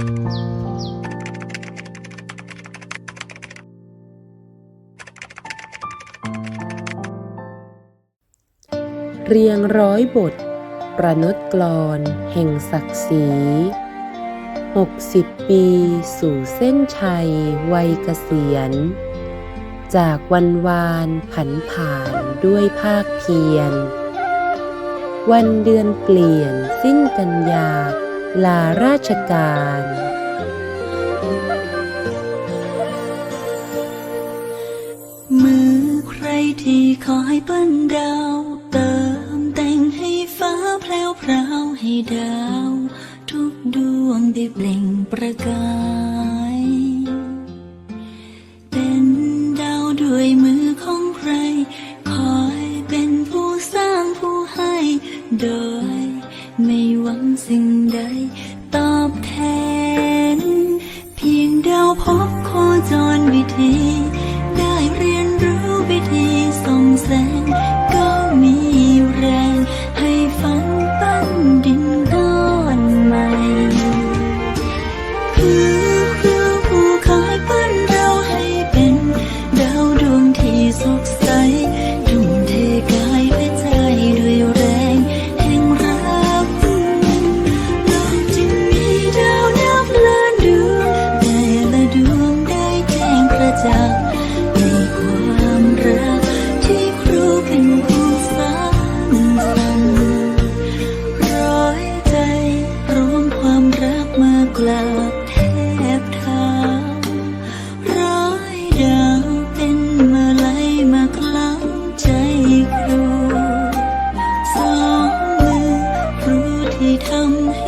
เรียงร้อยบท ประนตกรอนแห่งศักดิ์ศรี60 ปีสู่เส้นชัยวัยเกษียณ จากวันวานผันผ่านด้วยภาคเพียนวันเดือนเปลี่ยนสิ้นกันยา ลาราชการมือใครที่คอยเปิ้นดาว เติมแต่งให้ฟ้าแพลวพราวให้ดาว ทุกดวงได้เปล่งประกาย เป็นดาวด้วยมือของใคร คอยเป็นผู้สร้างผู้ให้ โดย ไม่หวังสิ่งใด ตอบแทน เพียงเดาพบโคจรวิธี ได้เรียนรู้วิธีส่องแสง ทำใ